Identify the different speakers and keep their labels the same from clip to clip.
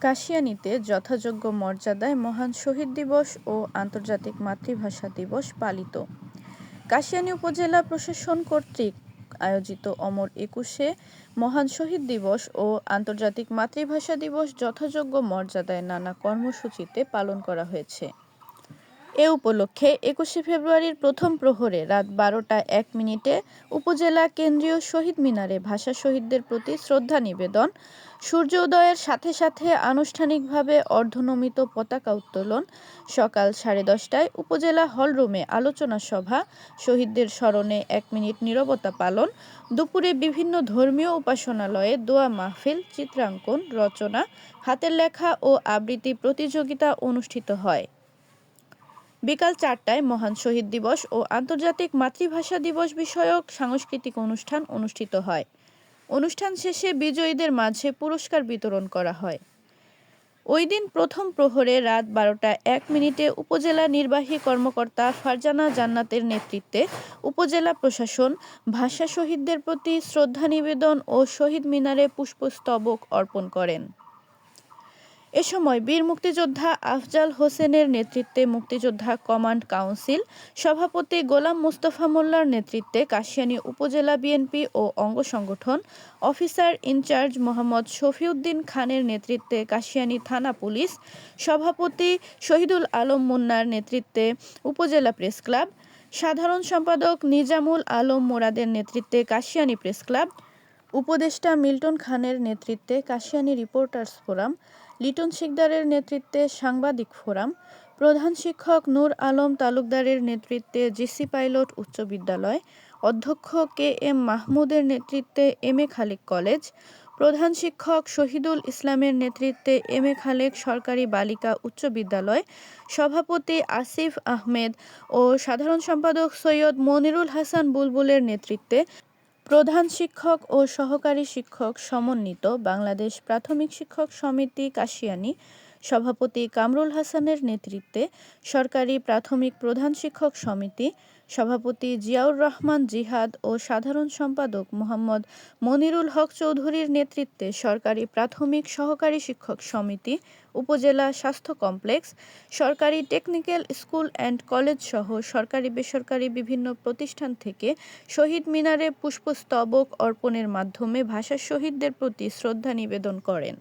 Speaker 1: কাশিয়ানীতে যথাযোগ্য মর্যাদায় মহান শহীদ দিবস ও আন্তর্জাতিক মাতৃভাষা দিবস পালিত। কাশিয়ানী উপজেলা প্রশাসন কর্তৃক আয়োজিত অমর একুশে মহান শহীদ দিবস ও আন্তর্জাতিক মাতৃভাষা দিবস যথাযোগ্য মর্যাদায় নানা কর্মসূচিতে পালন করা হয়েছে। এ উপলক্ষে একুশে ফেব্রুয়ারির প্রথম প্রহরে রাত বারোটা এক মিনিটে উপজেলা কেন্দ্রীয় শহীদ মিনারে ভাষা শহীদদের প্রতি শ্রদ্ধা নিবেদন, সূর্য উদয়ের সাথে সাথে আনুষ্ঠানিকভাবে অর্ধনমিত পতাকা উত্তোলন, সকাল সাড়ে দশটায় উপজেলা হলরুমে আলোচনা সভা, শহীদদের স্মরণে এক মিনিট নীরবতা পালন, দুপুরে বিভিন্ন ধর্মীয় উপাসনালয়ে দোয়া মাহফিল, চিত্রাঙ্কন, রচনা, হাতের লেখা ও আবৃত্তি প্রতিযোগিতা অনুষ্ঠিত হয়। বিকাল চারটায় মহান শহীদ দিবস ও আন্তর্জাতিক মাতৃভাষা দিবস বিষয়ক সাংস্কৃতিক অনুষ্ঠান অনুষ্ঠিত হয়। অনুষ্ঠান শেষে বিজয়ীদের মাঝে পুরস্কার বিতরণ করা হয়। ওই দিন প্রথম প্রহরে রাত বারোটা এক মিনিটে উপজেলা নির্বাহী কর্মকর্তা ফারজানা জান্নাতের নেতৃত্বে উপজেলা প্রশাসন, ভাষা শহীদদের প্রতি শ্রদ্ধা নিবেদন ও শহীদ মিনারে পুষ্পস্তবক অর্পণ করেন। এ সময় বীর মুক্তিযোদ্ধা আফজাল হোসেনের নেতৃত্বে মুক্তিযোদ্ধা কমান্ড কাউন্সিল, সভাপতি গোলাম মুস্তফা মোল্লার নেতৃত্বে কাশিয়ানী উপজেলা বিএনপি ও অঙ্গ সংগঠন, অফিসার ইনচার্জ মোহাম্মদ শফিউদ্দিন খানের নেতৃত্বে কাশিয়ানী থানা পুলিশ, সভাপতি শহীদুল আলম মুন্নার নেতৃত্বে উপজেলা প্রেস ক্লাব, সাধারণ সম্পাদক নিজামুল আলম মোরাদের নেতৃত্বে কাশিয়ানী প্রেস ক্লাব, উপদেষ্টা মিল্টন খানের নেতৃত্বে কাশিয়ানী রিপোর্টার্স ফোরাম লিটন শিকদারের নেতৃত্বে সাংবাদিক ফোরাম, প্রধান শিক্ষক নূর আলম তালুকদারের নেতৃত্বে জিসি পাইলট উচ্চ বিদ্যালয়, অধ্যক্ষ কে এম মাহমুদের নেতৃত্বে এম এ খালিক কলেজ, প্রধান শিক্ষক শহীদুল ইসলামের নেতৃত্বে এম এ খালেক সরকারি বালিকা উচ্চ বিদ্যালয়, সভাপতি আসিফ আহমেদ ও সাধারণ সম্পাদক সৈয়দ মনিরুল হাসান বুলবুলের নেতৃত্বে প্রধান শিক্ষক ও সহকারী শিক্ষক সমন্বিত বাংলাদেশ প্রাথমিক শিক্ষক সমিতি কাশিয়ানী সভাপতি কামরুল হাসানের নেতৃত্বে সরকারি প্রাথমিক প্রধান শিক্ষক সমিতি, সভাপতি জিয়াউর রহমান জিহাদ ও সাধারণ সম্পাদক মোহাম্মদ মনিরুল হক চৌধুরীর নেতৃত্বে সরকারি প্রাথমিক সহকারী শিক্ষক সমিতি, উপজেলা স্বাস্থ্য কমপ্লেক্স, সরকারি টেকনিক্যাল স্কুল অ্যান্ড কলেজ সহ সরকারি বেসরকারি বিভিন্ন প্রতিষ্ঠান থেকে শহীদ মিনারে পুষ্পস্তবক অর্পণের মাধ্যমে ভাষা শহীদদের প্রতি শ্রদ্ধা নিবেদন করেন।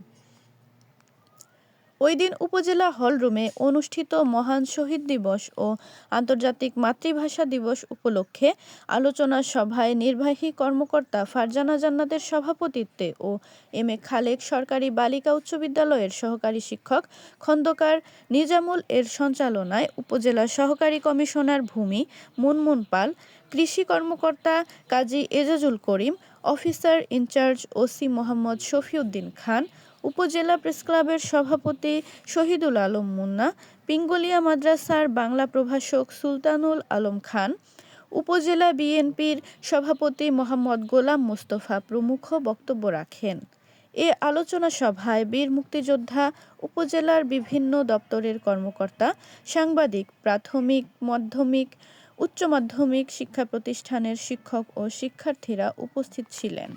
Speaker 1: ওই দিন উপজেলা হলরুমে অনুষ্ঠিত মহান শহীদ দিবস ও আন্তর্জাতিক মাতৃভাষা দিবস উপলক্ষে আলোচনা সভায় নির্বাহী কর্মকর্তা ফারজানা জান্নাতের সভাপতিত্বে ও এম এ খালেক সরকারি বালিকা উচ্চ বিদ্যালয়ের সহকারী শিক্ষক খন্দকার নিজামুল এর সঞ্চালনায় উপজেলা সহকারী কমিশনার ভূমি মুনমুন পাল, কৃষি কর্মকর্তা Kazi Ejajul Karim officer in charge OC Mohammad Shafiuddin Khan, উপজেলা প্রেসক্লাবের সভাপতি শহীদুল আলম মুন্না, পিঙ্গলিয়া মাদ্রাসার বাংলা প্রভাষক সুলতানুল আলম খান, উপজেলা বিএনপির সভাপতি মোহাম্মদ গোলাম মোস্তফা প্রমুখ বক্তব্য রাখেন। এ আলোচনা সভায় বীর মুক্তিযোদ্ধা, উপজেলার বিভিন্ন দপ্তরের কর্মকর্তা, সাংবাদিক, প্রাথমিক, মাধ্যমিক উচ্চ মাধ্যমিক শিক্ষা প্রতিষ্ঠানের শিক্ষক ও শিক্ষার্থীরা উপস্থিত ছিলেন।